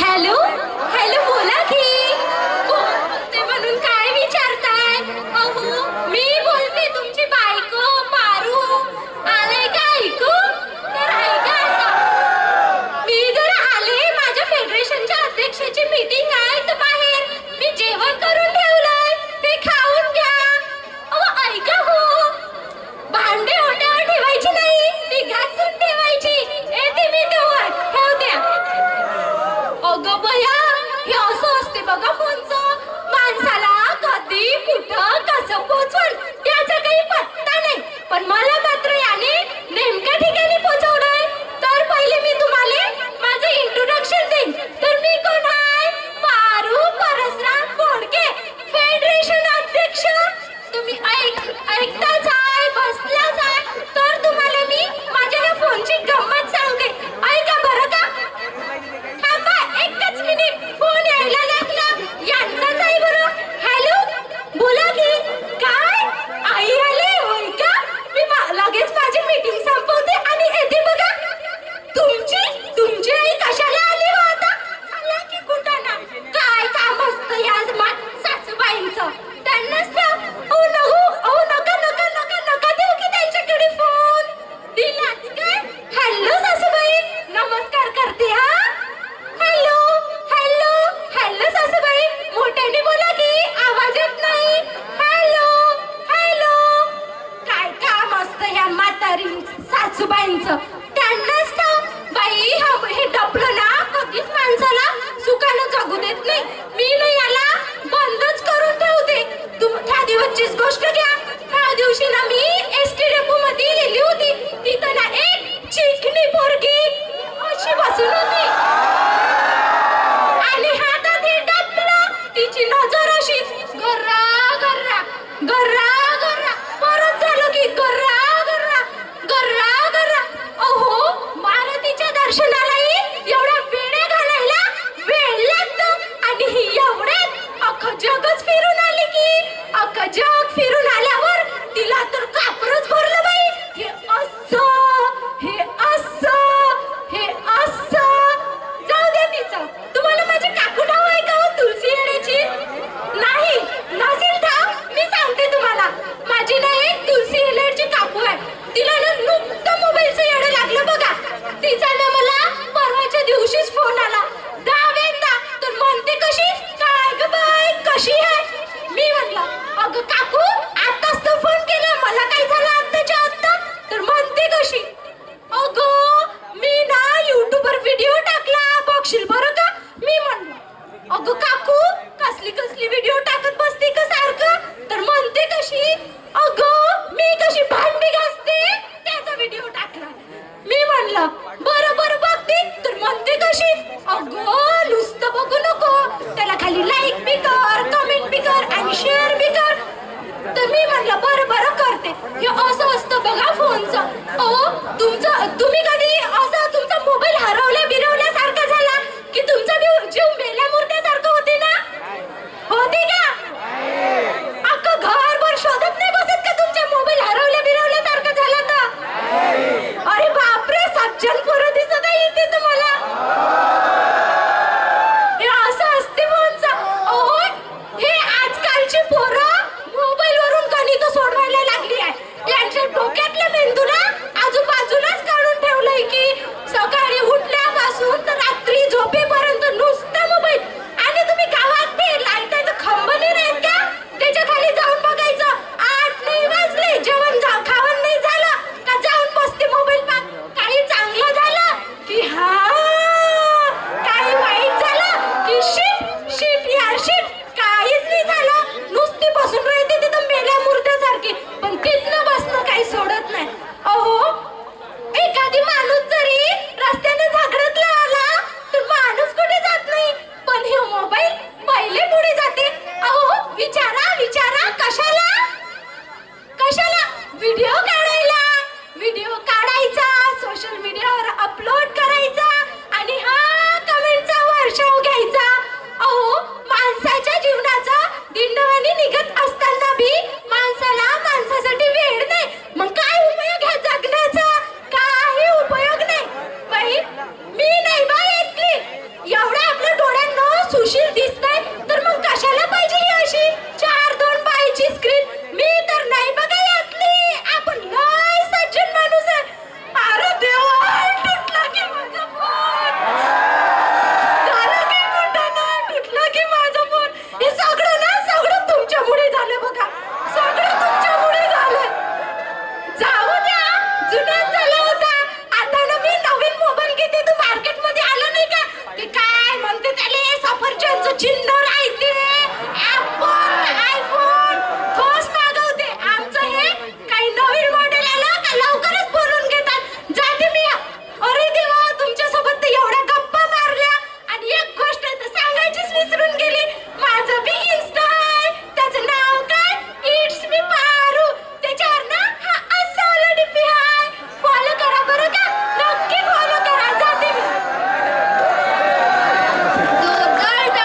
Hello hello बोला की. बोलते म्हणून काय विचारताय? अहो मी बोलते तुमची बायको मारू. आले का ऐकू? तर ऐका मी जर आले माझ्या फेडरेशनच्या अध्यक्षाची मीटिंग त्या म्हातारी सासूबाईंच. त्यांनाच का? बाई हे डबलं ना कधीच माणसाला सुखानं जगू देत नाही. मी ना याला बंदच करून ठेवते त्या दिवसचीच गोष्ट घ्या. त्या दिवशी ना मी एस टी डेपो मध्ये गेली होती. तिथं ना एक चिकनी पोरगी अशी बसून होती. आणि हातात हे डबलं. तिची नजर अशी गर्रा गर्रा गर्रा